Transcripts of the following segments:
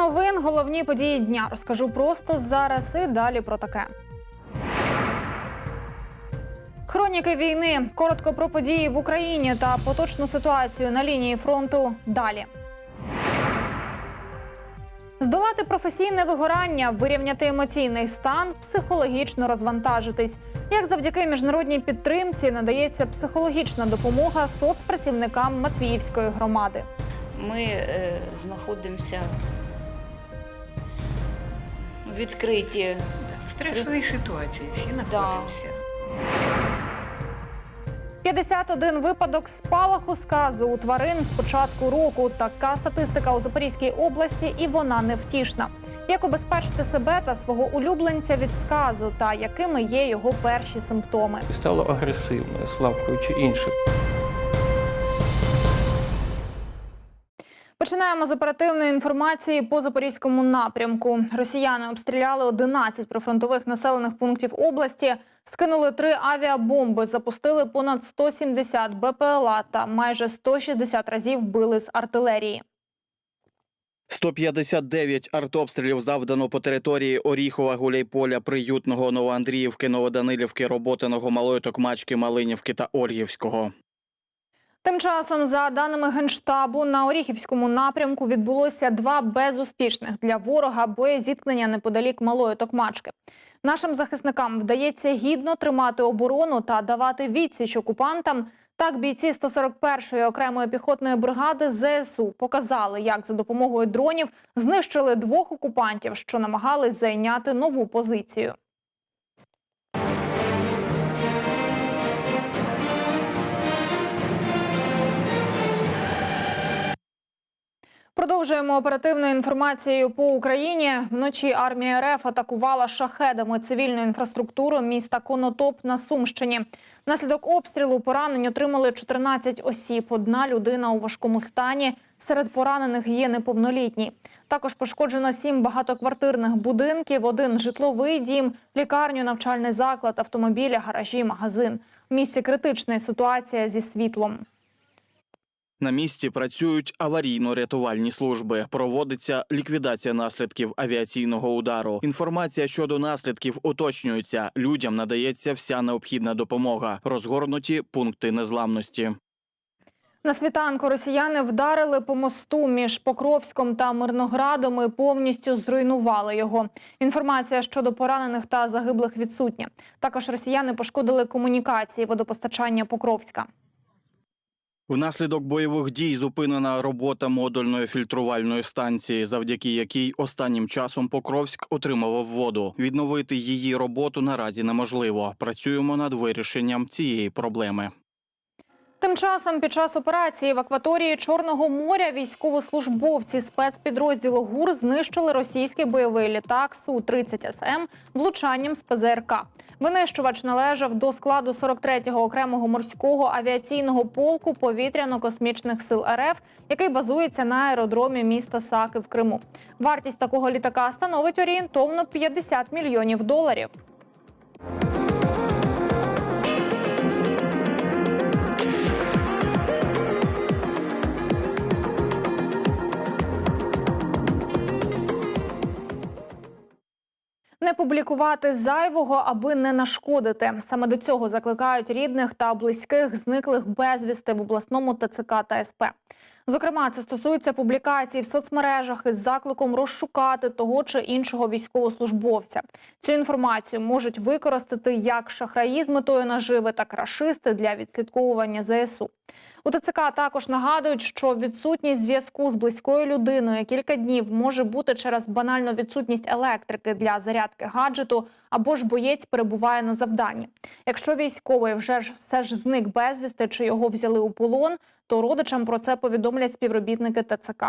Новин, головні події дня. Розкажу просто зараз і далі про таке. Хроніки війни. Коротко про події в Україні та поточну ситуацію на лінії фронту. Далі. Здолати професійне вигорання, вирівняти емоційний стан, психологічно розвантажитись. Як завдяки міжнародній підтримці надається психологічна допомога соцпрацівникам Матвіївської громади. Ми е, знаходимося в відкритій. В стресовій ситуації всі знаходимося. 51 випадок спалаху сказу у тварин з початку року. Така статистика у Запорізькій області, і вона невтішна. Як убезпечити себе та свого улюбленця від сказу, та якими є його перші симптоми? стало агресивною, славкуючи інших. Починаємо з оперативної інформації по запорізькому напрямку. Росіяни обстріляли 11 прифронтових населених пунктів області, скинули три авіабомби, запустили понад 170 БПЛА та майже 160 разів били з артилерії. 159 артобстрілів завдано по території Оріхова, Гуляйполя, Приютного, Новоандріївки, Новоданилівки, Роботиного, Малої Токмачки, Малинівки та Ольгівського. Тим часом, за даними генштабу, на Оріхівському напрямку відбулося два безуспішних для ворога боєзіткнення неподалік малої токмачки. Нашим захисникам вдається гідно тримати оборону та давати відсіч окупантам. Так, бійці 141-ї окремої піхотної бригади ЗСУ показали, як за допомогою дронів знищили двох окупантів, що намагались зайняти нову позицію. Продовжуємо оперативною інформацією по Україні. Вночі армія РФ атакувала шахедами цивільну інфраструктуру міста Конотоп на Сумщині. Внаслідок обстрілу поранень отримали 14 осіб. Одна людина у важкому стані. Серед поранених є неповнолітні. Також пошкоджено сім багатоквартирних будинків, один житловий дім, лікарню, навчальний заклад, автомобілі, гаражі, магазин. В місті критична ситуація зі світлом. На місці працюють аварійно-рятувальні служби. Проводиться ліквідація наслідків авіаційного удару. Інформація щодо наслідків уточнюється. Людям надається вся необхідна допомога. Розгорнуті пункти незламності. На світанку росіяни вдарили по мосту між Покровськом та Мирноградом і повністю зруйнували його. Інформація щодо поранених та загиблих відсутня. Також росіяни пошкодили комунікації водопостачання Покровська. Внаслідок бойових дій зупинена робота модульної фільтрувальної станції, завдяки якій останнім часом Покровськ отримував воду. Відновити її роботу наразі неможливо. Працюємо над вирішенням цієї проблеми. Тим часом під час операції в акваторії Чорного моря військовослужбовці спецпідрозділу ГУР знищили російський бойовий літак Су-30 СМ влучанням з ПЗРК. Винищувач належав до складу 43-го окремого морського авіаційного полку повітряно-космічних сил РФ, який базується на аеродромі міста Саки в Криму. Вартість такого літака становить орієнтовно 50 мільйонів доларів. Не публікувати зайвого, аби не нашкодити. Саме до цього закликають рідних та близьких зниклих безвісти в обласному ТЦК та СП. Зокрема, це стосується публікацій в соцмережах із закликом розшукати того чи іншого військовослужбовця. Цю інформацію можуть використати як шахраї з метою наживи, так і рашисти для відслідковування ЗСУ. У ТЦК також нагадують, що відсутність зв'язку з близькою людиною кілька днів може бути через банальну відсутність електрики для зарядки гаджету або ж боєць перебуває на завданні. Якщо військовий вже ж все ж зник безвісти чи його взяли у полон, то родичам про це повідомлять співробітники ТЦК.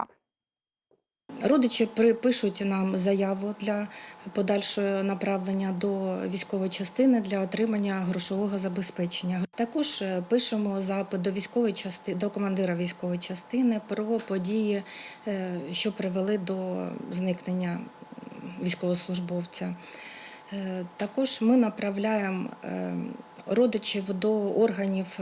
Родичі припишуть нам заяву для подальшого направлення до військової частини для отримання грошового забезпечення. Також е, пишемо запит до військової частини до командира військової частини про події, е, що привели до зникнення військовослужбовця. Е, Також ми направляємо родичів до органів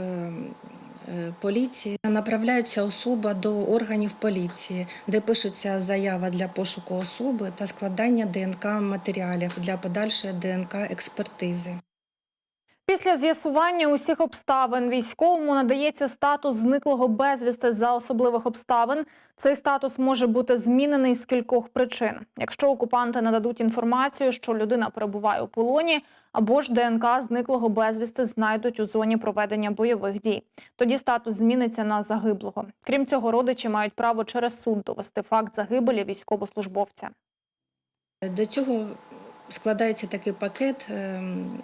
поліції. Направляється особа до органів поліції, де пишеться заява для пошуку особи та складання ДНК матеріалів для подальшої ДНК експертизи. Після з'ясування усіх обставин військовому надається статус зниклого безвісти за особливих обставин. Цей статус може бути змінений з кількох причин. Якщо окупанти нададуть інформацію, що людина перебуває у полоні, або ж ДНК зниклого безвісти знайдуть у зоні проведення бойових дій. Тоді статус зміниться на загиблого. Крім цього, родичі мають право через суд довести факт загибелі військовослужбовця. До цього складається такий пакет. ем,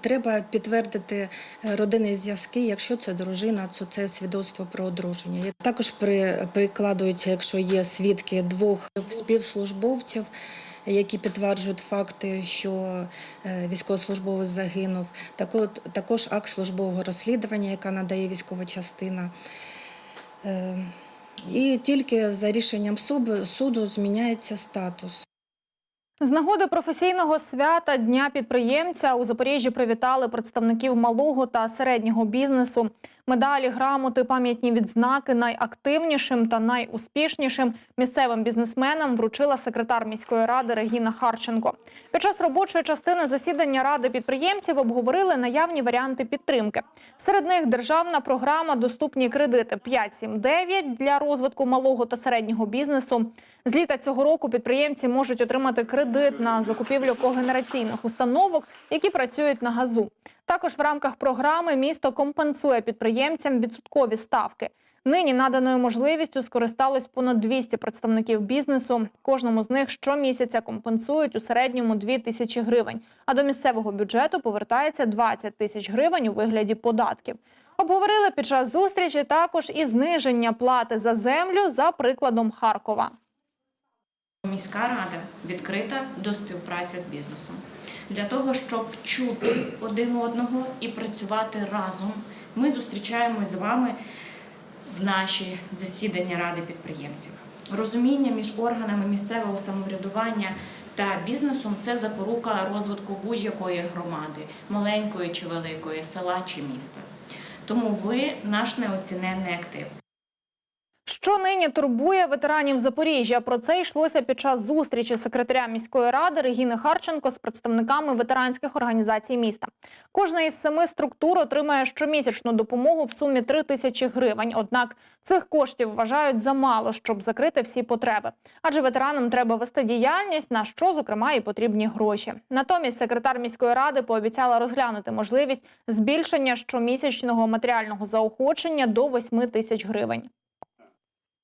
Треба підтвердити е, родинні зв'язки, якщо це дружина, то це свідоцтво про одруження. Також при, прикладується, якщо є свідки двох співслужбовців, які підтверджують факти, що е, військовослужбовець загинув. Також акт службового розслідування, яка надає військова частина. Е, І тільки за рішенням суду зміняється статус. З нагоди професійного свята Дня підприємця у Запоріжжі привітали представників малого та середнього бізнесу. Медалі, грамоти, пам'ятні відзнаки найактивнішим та найуспішнішим місцевим бізнесменам вручила секретар міської ради Регіна Харченко. Під час робочої частини засідання ради підприємців обговорили наявні варіанти підтримки. Серед них державна програма Доступні кредити 5-7-9» для розвитку малого та середнього бізнесу. З літа цього року підприємці можуть отримати кредит на закупівлю когенераційних установок, які працюють на газу. Також в рамках програми місто компенсує підприємцям відсоткові ставки. Нині наданою можливістю скористалось понад 200 представників бізнесу. Кожному з них щомісяця компенсують у середньому 2 тисячі гривень. А до місцевого бюджету повертається 20 тисяч гривень у вигляді податків. Обговорили під час зустрічі також і зниження плати за землю за прикладом Харкова. Міська рада відкрита до співпраці з бізнесом для того, щоб чути один одного і працювати разом. Ми зустрічаємось з вами в наші засідання ради підприємців. Розуміння між органами місцевого самоврядування та бізнесом це запорука розвитку будь-якої громади, маленької чи великої, села чи міста. Тому ви наш неоціненний актив. Що нині турбує ветеранів Запоріжжя? Про це йшлося під час зустрічі секретаря міської ради Регіни Харченко з представниками ветеранських організацій міста. Кожна із семи структур отримає щомісячну допомогу в сумі 3 тисячі гривень. Однак цих коштів вважають замало, щоб закрити всі потреби. Адже ветеранам треба вести діяльність, на що зокрема і потрібні гроші. Натомість секретар міської ради пообіцяла розглянути можливість збільшення щомісячного матеріального заохочення до 8 тисяч гривень.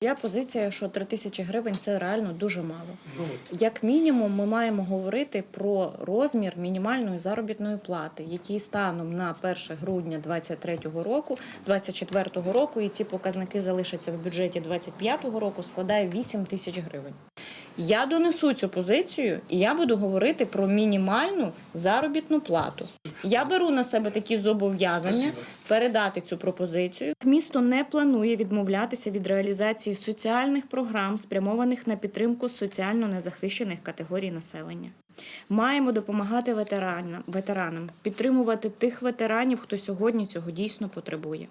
Я позиція, що 3 тисячі гривень це реально дуже мало. Як мінімум, ми маємо говорити про розмір мінімальної заробітної плати, який станом на 1 грудня 2023 року, 2024 року, і ці показники залишаться в бюджеті 2025 року, складає 8 тисяч гривень. Я донесу цю позицію, і я буду говорити про мінімальну заробітну плату. Я беру на себе такі зобов'язання передати цю пропозицію. Місто не планує відмовлятися від реалізації соціальних програм, спрямованих на підтримку соціально незахищених категорій населення. Маємо допомагати ветеранам, ветеранам, підтримувати тих ветеранів, хто сьогодні цього дійсно потребує.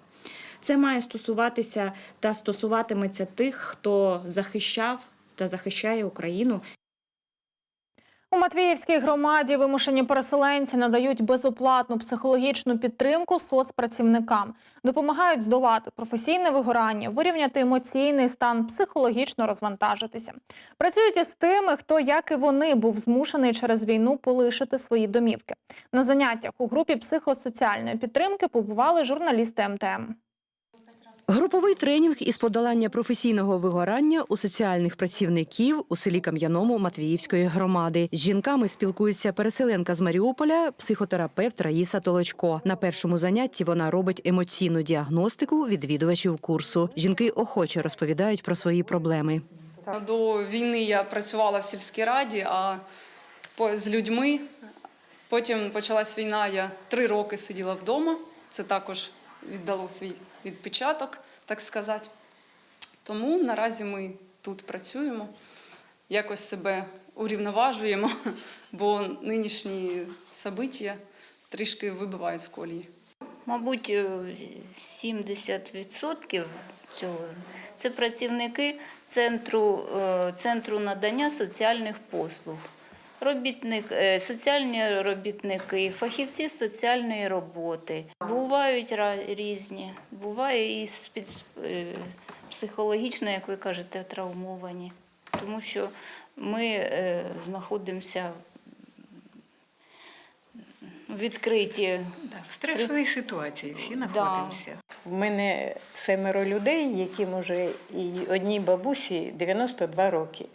Це має стосуватися та стосуватиметься тих, хто захищав та захищає Україну У Матвіївській громаді вимушені переселенці надають безоплатну психологічну підтримку соцпрацівникам, допомагають здолати професійне вигорання, вирівняти емоційний стан, психологічно розвантажитися. Працюють із тими, хто, як і вони, був змушений через війну полишити свої домівки. На заняттях у групі психосоціальної підтримки побували журналісти МТМ. Груповий тренінг із подолання професійного вигорання у соціальних працівників у селі Кам'яному Матвіївської громади. З жінками спілкується переселенка з Маріуполя, психотерапевт Раїса Толочко. На першому занятті вона робить емоційну діагностику відвідувачів курсу. Жінки охоче розповідають про свої проблеми. До війни я працювала в сільській раді, а з людьми. Потім почалась війна, я три роки сиділа вдома. Це також віддало свій відпечаток, так сказати. Тому наразі ми тут працюємо, якось себе урівноважуємо, бо нинішні собиття трішки вибивають з колії. Мабуть, е, 70% цього це працівники центру, е, центру надання соціальних послуг. Робітник, е, соціальні робітники, фахівці соціальної роботи. Бувають різні, буває і е, психологічно, як ви кажете, травмовані. Тому що ми е, знаходимося відкриті. В стресовій ситуації всі Да. знаходимося. В мене семеро людей, яким уже і одній бабусі 92 роки.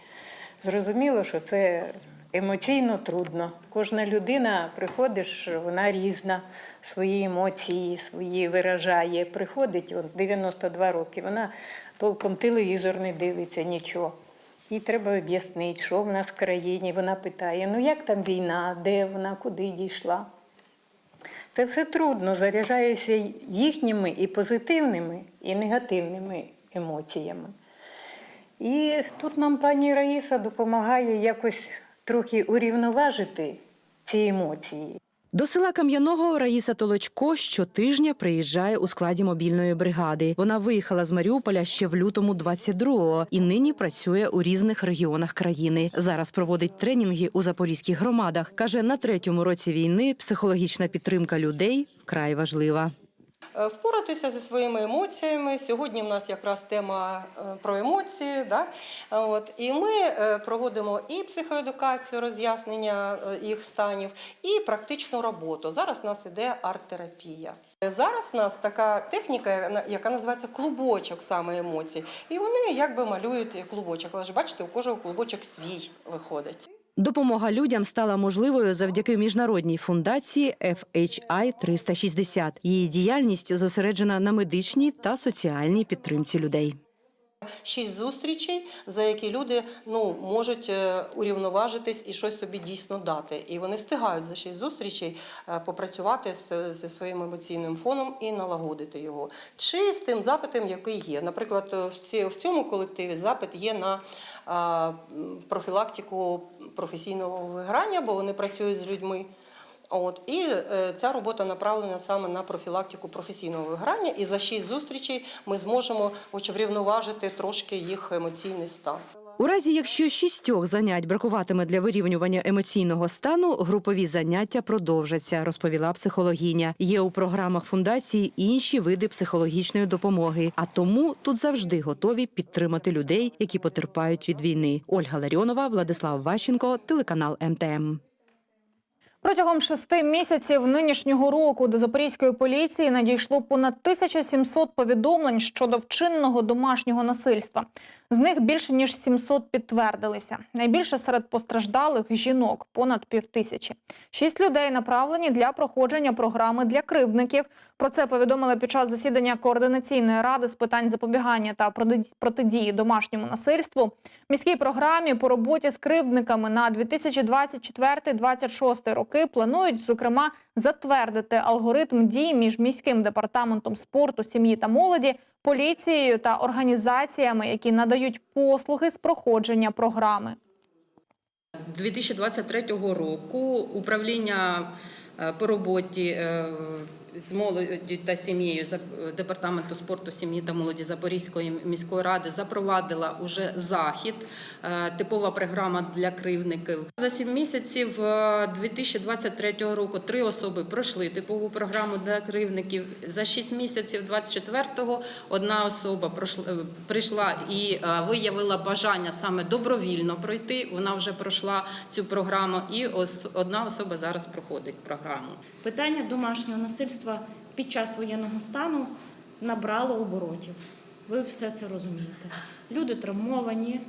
Зрозуміло, що це емоційно трудно. Кожна людина приходиш, вона різна, свої емоції, свої виражає. Приходить от 92 роки, вона толком телевізор не дивиться, нічого. Їй треба об'яснити, що в нас в країні. Вона питає: ну як там війна, де вона, куди дійшла. Це все трудно, заряджається їхніми і позитивними, і негативними емоціями. І тут нам пані Раїса допомагає якось трохи урівноважити ці емоції. До села Кам'яного Раїса Толочко щотижня приїжджає у складі мобільної бригади. Вона виїхала з Маріуполя ще в лютому 22-го і нині працює у різних регіонах країни. Зараз проводить тренінги у запорізьких громадах. каже, на третьому році війни психологічна підтримка людей вкрай важлива. Е, Впоратися зі своїми емоціями. Сьогодні в нас якраз тема е, про емоції. Да? От. І ми е, проводимо і психоедукацію, роз'яснення е, їх станів, і практичну роботу. Зараз у нас іде арт-терапія. Е, Зараз у нас така техніка, яка називається клубочок саме емоцій. І вони якби малюють клубочок. Але ж бачите, у кожного клубочок свій виходить. Допомога людям стала можливою завдяки міжнародній фундації FHI 360. Її діяльність зосереджена на медичній та соціальній підтримці людей. Шість зустрічей, за які люди ну, можуть е, урівноважитись і щось собі дійсно дати. І вони встигають за шість зустрічей е, попрацювати зі своїм емоційним фоном і налагодити його. Чи з тим запитом, який є. Наприклад, е, в, цьому колективі запит є на профілактику професійного виграння, бо вони працюють з людьми. От і е, ця робота направлена саме на профілактику професійного виграння. І за шість зустрічей ми зможемо хоч врівноважити трошки їх емоційний стан. У разі, якщо шістьох занять бракуватиме для вирівнювання емоційного стану, групові заняття продовжаться, розповіла психологиня. Є у програмах фундації інші види психологічної допомоги, а тому тут завжди готові підтримати людей, які потерпають від війни. Ольга Ларіонова, Владислав Ващенко, телеканал МТМ. Протягом шести місяців нинішнього року до запорізької поліції надійшло понад 1700 повідомлень щодо вчинного домашнього насильства. З них більше ніж 700 підтвердилися. Найбільше серед постраждалих жінок понад півтисячі. Шість людей направлені для проходження програми для кривдників. Про це повідомили під час засідання координаційної ради з питань запобігання та проти- протидії домашньому насильству. Міській програмі по роботі з кривдниками на 2024-2026 роки планують, зокрема, затвердити алгоритм дій між міським департаментом спорту, сім'ї та молоді, поліцією та організаціями, які надають послуги з проходження програми. 2023 року управління е, по роботі е, з молоді та сім'єю за- департаменту спорту, сім'ї та молоді Запорізької міської ради запровадила уже захід, е, типова програма для кривдників. За сім місяців е, 2023 року три особи пройшли типову програму для кривдників. За шість місяців 24-го одна особа е, прийшла і е, виявила бажання саме добровільно пройти. Вона вже пройшла цю програму, і одна особа зараз проходить програму. Питання домашнього насильства під час воєнного стану набрало оборотів. Ви все це розумієте. Люди травмовані,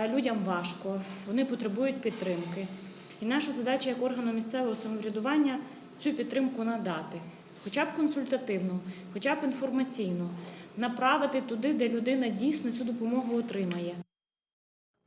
е, людям важко, вони потребують підтримки. І наша задача як органу місцевого самоврядування цю підтримку надати, хоча б консультативну, хоча б інформаційну, направити туди, де людина дійсно цю допомогу отримає.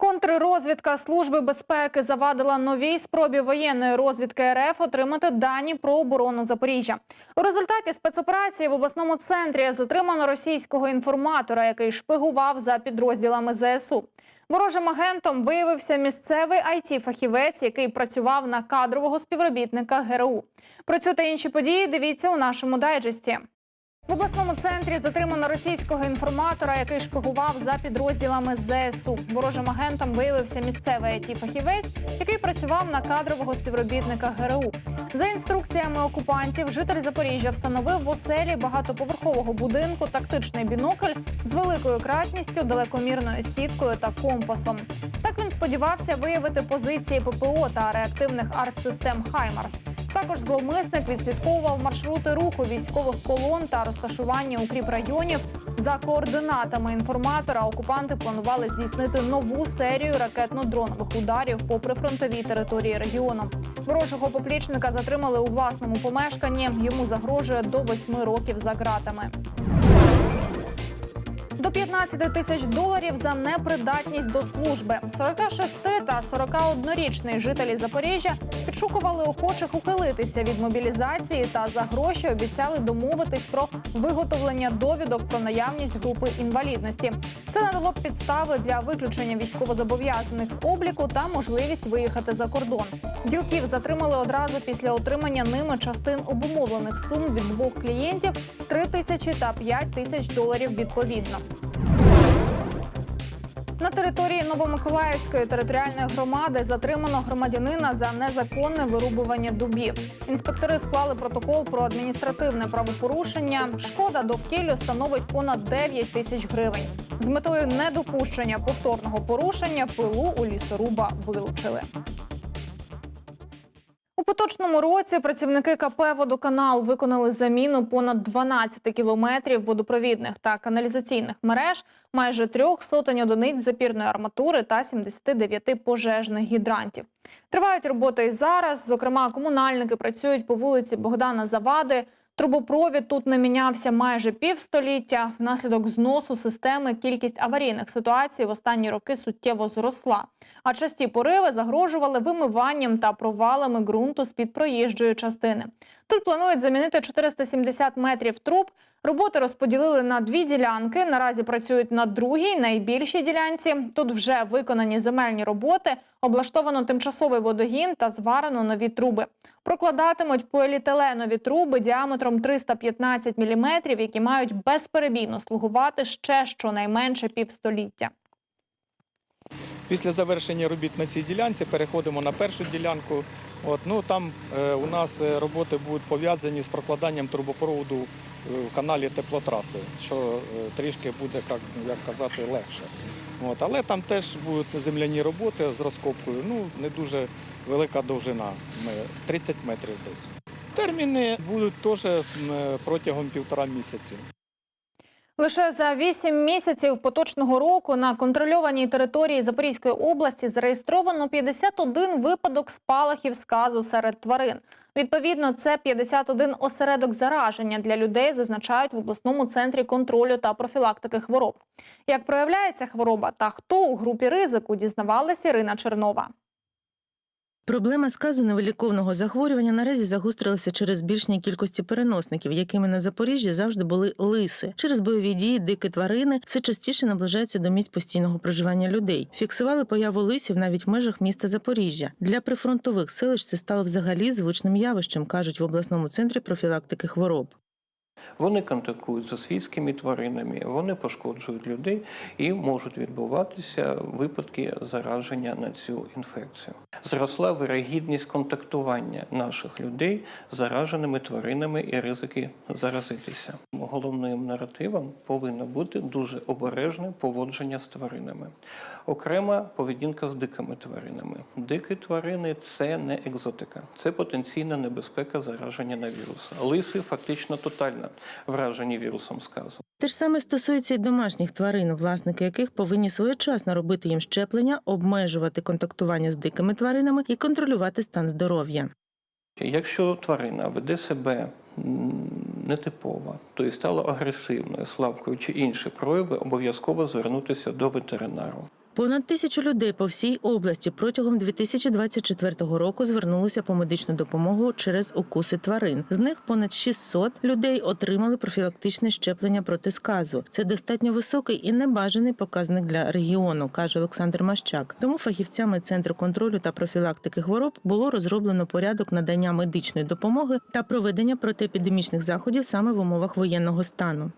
Контррозвідка Служби безпеки завадила новій спробі воєнної розвідки РФ отримати дані про оборону Запоріжжя. У результаті спецоперації в обласному центрі затримано російського інформатора, який шпигував за підрозділами ЗСУ. Ворожим агентом виявився місцевий it фахівець який працював на кадрового співробітника ГРУ. Про цю та інші події дивіться у нашому дайджесті. В обласному центрі затримано російського інформатора, який шпигував за підрозділами ЗСУ. Ворожим агентом виявився місцевий it фахівець який працював на кадрового співробітника ГРУ. За інструкціями окупантів, житель Запоріжжя встановив в оселі багатоповерхового будинку тактичний бінокль з великою кратністю, далекомірною сіткою та компасом. Так він сподівався виявити позиції ППО та реактивних артсистем Хаймарс. Також зловмисник відслідковував маршрути руху військових колон та розташування укріпрайонів. За координатами інформатора окупанти планували здійснити нову серію ракетно-дронових ударів по прифронтовій території регіону. Ворожого поплічника затримали у власному помешканні. Йому загрожує до восьми років за ґратами. До 15 тисяч доларів за непридатність до служби. 46 та 41-річний жителі Запоріжжя підшукували охочих ухилитися від мобілізації та за гроші обіцяли домовитись про виготовлення довідок про наявність групи інвалідності. Це надало підстави для виключення військовозобов'язаних з обліку та можливість виїхати за кордон. Ділків затримали одразу після отримання ними частин обумовлених сум від двох клієнтів 3 тисячі та 5 тисяч доларів відповідно. На території Новомиколаївської територіальної громади затримано громадянина за незаконне вирубування дубів. Інспектори склали протокол про адміністративне правопорушення. Шкода довкіллю становить понад 9 тисяч гривень. З метою недопущення повторного порушення пилу у лісоруба вилучили. У поточному році працівники КП «Водоканал» виконали заміну понад 12 кілометрів водопровідних та каналізаційних мереж, майже трьох сотень одиниць запірної арматури та 79 пожежних гідрантів. Тривають роботи і зараз. Зокрема, комунальники працюють по вулиці Богдана Завади. Трубопровід тут не мінявся майже півстоліття. Внаслідок зносу системи кількість аварійних ситуацій в останні роки суттєво зросла. А часті пориви загрожували вимиванням та провалами ґрунту з-під проїжджої частини. Тут планують замінити 470 метрів труб. Роботи розподілили на дві ділянки. Наразі працюють на другій, найбільшій ділянці. Тут вже виконані земельні роботи, облаштовано тимчасовий водогін та зварено нові труби. Прокладатимуть поліетиленові труби діаметром 315 мм, які мають безперебійно слугувати ще щонайменше півстоліття. Після завершення робіт на цій ділянці переходимо на першу ділянку. От, ну, там е, у нас е, роботи будуть пов'язані з прокладанням трубопроводу е, в каналі теплотраси, що е, трішки буде, як, як казати, легше. От, але там теж будуть земляні роботи з розкопкою, ну, не дуже велика довжина, 30 метрів десь. Терміни будуть теж протягом півтора місяці. Лише за 8 місяців поточного року на контрольованій території Запорізької області зареєстровано 51 випадок спалахів сказу серед тварин. Відповідно, це 51 осередок зараження для людей, зазначають в обласному центрі контролю та профілактики хвороб. Як проявляється хвороба та хто у групі ризику, дізнавалася Ірина Чернова. Проблема сказу невиліковного захворювання наразі загострилася через збільшення кількості переносників, якими на Запоріжжі завжди були лиси. Через бойові дії дикі тварини все частіше наближаються до місць постійного проживання людей. Фіксували появу лисів навіть в межах міста Запоріжжя. Для прифронтових селищ це стало взагалі звичним явищем, кажуть в обласному центрі профілактики хвороб. Вони контактують з свійськими тваринами, вони пошкоджують людей і можуть відбуватися випадки зараження на цю інфекцію. Зросла вирогідність контактування наших людей з зараженими тваринами і ризики заразитися. Головним наративом повинно бути дуже обережне поводження з тваринами. Окрема поведінка з дикими тваринами. Дикі тварини це не екзотика, це потенційна небезпека зараження на вірус. Лиси фактично тотально вражені вірусом сказу. Те ж саме стосується й домашніх тварин, власники яких повинні своєчасно робити їм щеплення, обмежувати контактування з дикими тваринами і контролювати стан здоров'я. Якщо тварина веде себе м, нетипово, тобто стала агресивною, слабкою чи інші прояви, обов'язково звернутися до ветеринару. Понад тисячу людей по всій області протягом 2024 року звернулося по медичну допомогу через укуси тварин. З них понад 600 людей отримали профілактичне щеплення проти сказу. Це достатньо високий і небажаний показник для регіону, каже Олександр Мащак. Тому фахівцями центру контролю та профілактики хвороб було розроблено порядок надання медичної допомоги та проведення протиепідемічних заходів саме в умовах воєнного стану.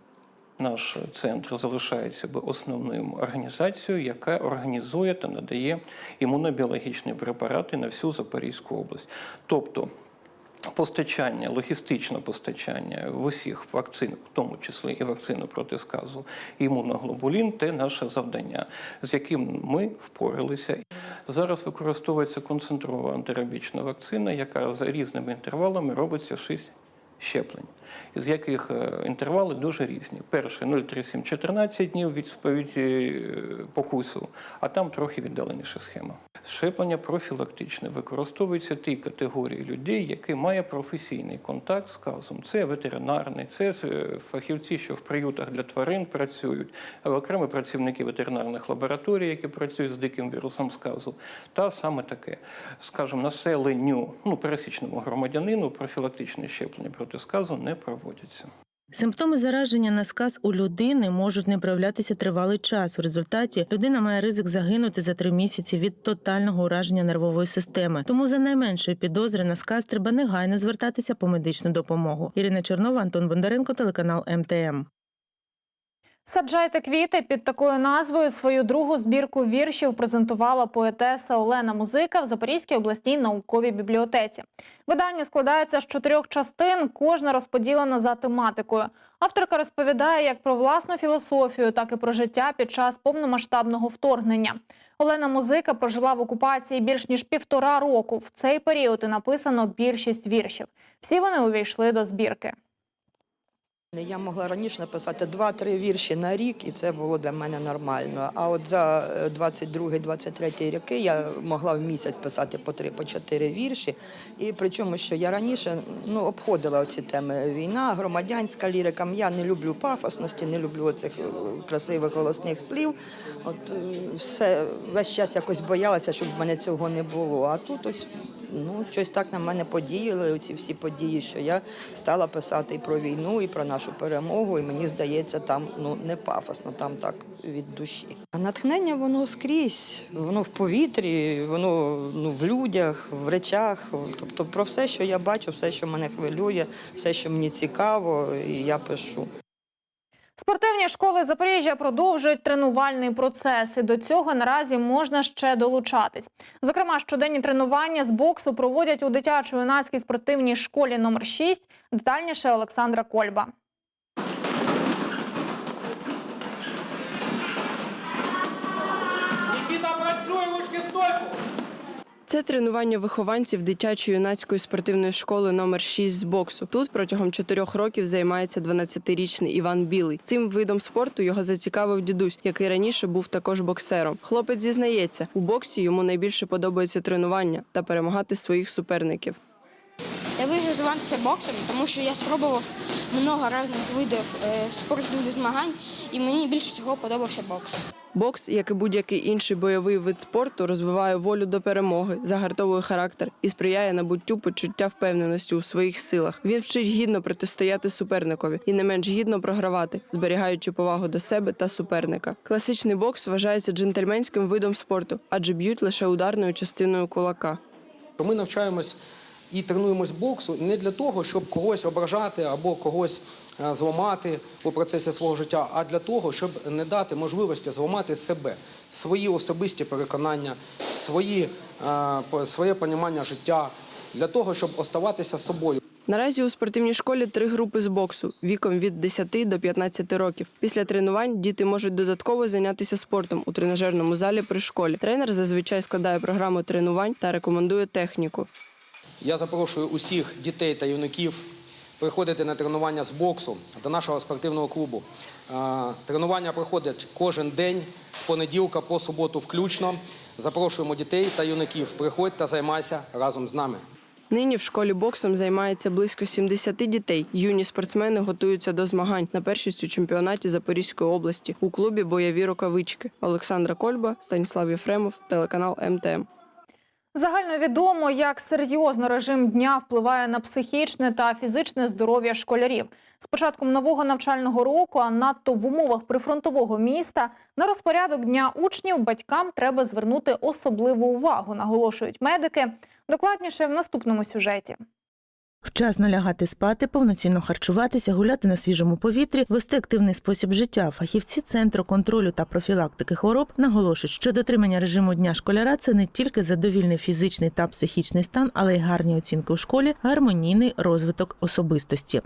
Наш центр залишається би основною організацією, яка організує та надає імунобіологічні препарати на всю Запорізьку область. Тобто постачання, логістичне постачання в усіх вакцин, в тому числі і вакцини проти сказу, імуноглобулін це наше завдання, з яким ми впоралися. Зараз використовується концентрована антирабічна вакцина, яка за різними інтервалами робиться 6 щеплень, з яких е, інтервали дуже різні. Перший 0,37-14 днів від сповіді е, покусу, а там трохи віддаленіша схема. Щеплення профілактичне використовується тій категорії людей, які має професійний контакт з казом. Це ветеринарний, це е, фахівці, що в приютах для тварин працюють, а окремі працівники ветеринарних лабораторій, які працюють з диким вірусом сказу, та саме таке, скажімо, населенню, ну пересічному громадянину профілактичне щеплення проти сказу не проводяться. Симптоми зараження на сказ у людини можуть не проявлятися тривалий час. В результаті людина має ризик загинути за три місяці від тотального ураження нервової системи. Тому за найменшої підозри на сказ треба негайно звертатися по медичну допомогу. Ірина Чернова, Антон Бондаренко, телеканал МТМ. Саджайте квіти під такою назвою свою другу збірку віршів презентувала поетеса Олена Музика в Запорізькій обласній науковій бібліотеці. Видання складається з чотирьох частин, кожна розподілена за тематикою. Авторка розповідає як про власну філософію, так і про життя під час повномасштабного вторгнення. Олена Музика прожила в окупації більш ніж півтора року. В цей період і написано більшість віршів. Всі вони увійшли до збірки. Я могла раніше написати 2-3 вірші на рік, і це було для мене нормально. А от за 22-23 роки я могла в місяць писати по 3 по 4 вірші. І причому, що я раніше ну, обходила ці теми війна, громадянська лірика. Я не люблю пафосності, не люблю цих красивих голосних слів. От е, все весь час якось боялася, щоб в мене цього не було. А тут ось ну щось так на мене подіяли. Ці всі події, що я стала писати і про війну, і про нашу перемогу. І мені здається, там ну не пафосно, там так від душі. А натхнення воно скрізь, воно в повітрі, воно ну в людях, в речах. Тобто про все, що я бачу, все, що мене хвилює, все, що мені цікаво, і я пишу. Спортивні школи Запоріжжя продовжують тренувальний процес. І до цього наразі можна ще долучатись. Зокрема, щоденні тренування з боксу проводять у дитячо-юнацькій спортивній школі номер 6 Детальніше Олександра Кольба. Це тренування вихованців дитячо-юнацької спортивної школи номер 6 з боксу. Тут протягом чотирьох років займається 12-річний Іван Білий. Цим видом спорту його зацікавив дідусь, який раніше був також боксером. Хлопець зізнається, у боксі йому найбільше подобається тренування та перемагати своїх суперників. Я вирішив займатися боксом, тому що я спробував много різних видів е, спортивних змагань, і мені більше всього подобався бокс. Бокс, як і будь-який інший бойовий вид спорту, розвиває волю до перемоги, загартовує характер і сприяє набуттю почуття впевненості у своїх силах. Він вчить гідно протистояти суперникові і не менш гідно програвати, зберігаючи повагу до себе та суперника. Класичний бокс вважається джентльменським видом спорту, адже б'ють лише ударною частиною кулака. Ми навчаємось і тренуємось боксу не для того, щоб когось ображати або когось е, зламати у процесі свого життя, а для того, щоб не дати можливості зламати себе, свої особисті переконання, свої, е, своє понімання життя, для того, щоб оставатися собою. Наразі у спортивній школі три групи з боксу віком від 10 до 15 років. Після тренувань діти можуть додатково зайнятися спортом у тренажерному залі при школі. Тренер зазвичай складає програму тренувань та рекомендує техніку. Я запрошую усіх дітей та юнаків приходити на тренування з боксу до нашого спортивного клубу. Тренування проходять кожен день з понеділка по суботу включно. Запрошуємо дітей та юнаків. Приходь та займайся разом з нами. Нині в школі боксом займається близько 70 дітей. Юні спортсмени готуються до змагань на першість у чемпіонаті Запорізької області у клубі Бойові рукавички. Олександра Кольба, Станіслав Єфремов, телеканал МТМ. Загальновідомо, як серйозно режим дня впливає на психічне та фізичне здоров'я школярів. З початком нового навчального року, а надто в умовах прифронтового міста, на розпорядок дня учнів батькам треба звернути особливу увагу, наголошують медики. Докладніше в наступному сюжеті. Вчасно лягати спати, повноцінно харчуватися, гуляти на свіжому повітрі, вести активний спосіб життя. Фахівці центру контролю та профілактики хвороб наголошують, що дотримання режиму дня школяра це не тільки задовільний фізичний та психічний стан, але й гарні оцінки у школі, гармонійний розвиток особистості.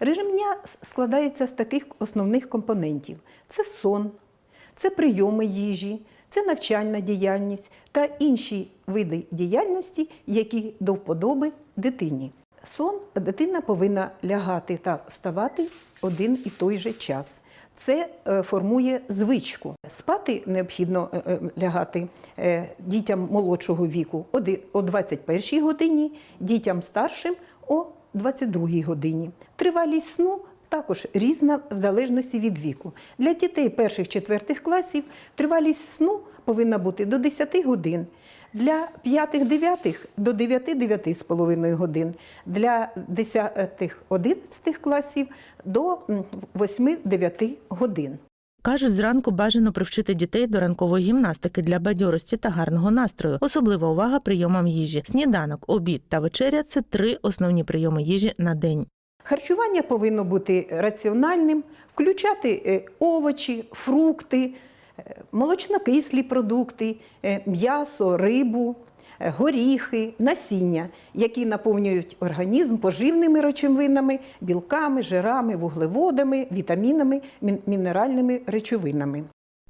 Режим дня складається з таких основних компонентів: це сон, це прийоми їжі, це навчальна діяльність та інші види діяльності, які до вподоби дитині. Сон дитина повинна лягати та вставати один і той же час. Це е, формує звичку. Спати необхідно е, е, лягати дітям молодшого віку о 21 годині, дітям старшим о 22 годині. Тривалість сну також різна в залежності від віку. Для дітей перших-четвертих класів тривалість сну повинна бути до 10 годин. Для п'ятих-дев'ятих до 9-9,5 годин, для 10-11 класів до м, 8-9 годин. Кажуть, зранку бажано привчити дітей до ранкової гімнастики для бадьорості та гарного настрою. Особлива увага прийомам їжі. Сніданок, обід та вечеря це три основні прийоми їжі на день. Харчування повинно бути раціональним, включати е, овочі, фрукти, молочнокислі продукти, е, м'ясо, рибу, е, горіхи, насіння, які наповнюють організм поживними речовинами, білками, жирами, вуглеводами, вітамінами, мінеральними речовинами.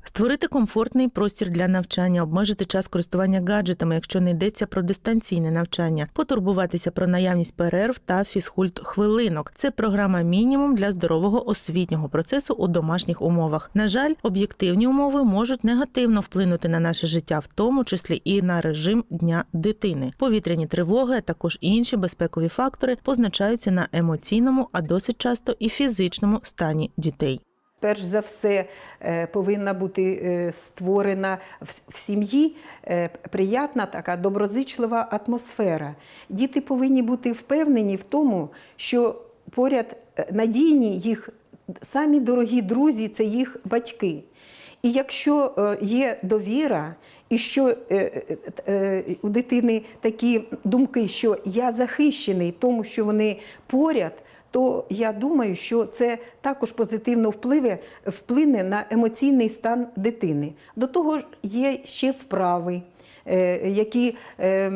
Створити комфортний простір для навчання, обмежити час користування гаджетами, якщо не йдеться про дистанційне навчання, потурбуватися про наявність перерв та фізкульт хвилинок. Це програма мінімум для здорового освітнього процесу у домашніх умовах. На жаль, об'єктивні умови можуть негативно вплинути на наше життя, в тому числі і на режим дня дитини. Повітряні тривоги, а також інші безпекові фактори позначаються на емоційному, а досить часто і фізичному стані дітей. Перш за все е, повинна бути е, створена в- сім'ї е, приятна така доброзичлива атмосфера. Діти повинні бути впевнені в тому, що поряд надійні їх самі дорогі друзі це їх батьки. І якщо є довіра, і що у дитини такі думки, що я захищений, тому що вони поряд, то я думаю, що це також позитивно впливе, вплине на емоційний стан дитини. До того ж є ще вправи. е, Які е,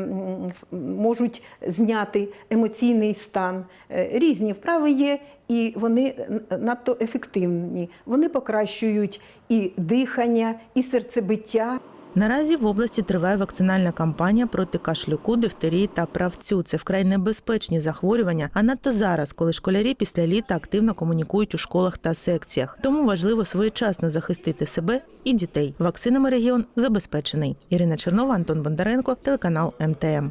можуть зняти емоційний стан. Е, Різні вправи є, і вони надто ефективні. Вони покращують і дихання, і серцебиття. Наразі в області триває вакцинальна кампанія проти кашлюку, дифтерії та правцю. Це вкрай небезпечні захворювання, а надто зараз, коли школярі після літа активно комунікують у школах та секціях. Тому важливо своєчасно захистити себе і дітей. Вакцинами регіон забезпечений. Ірина Чернова, Антон Бондаренко, телеканал МТМ.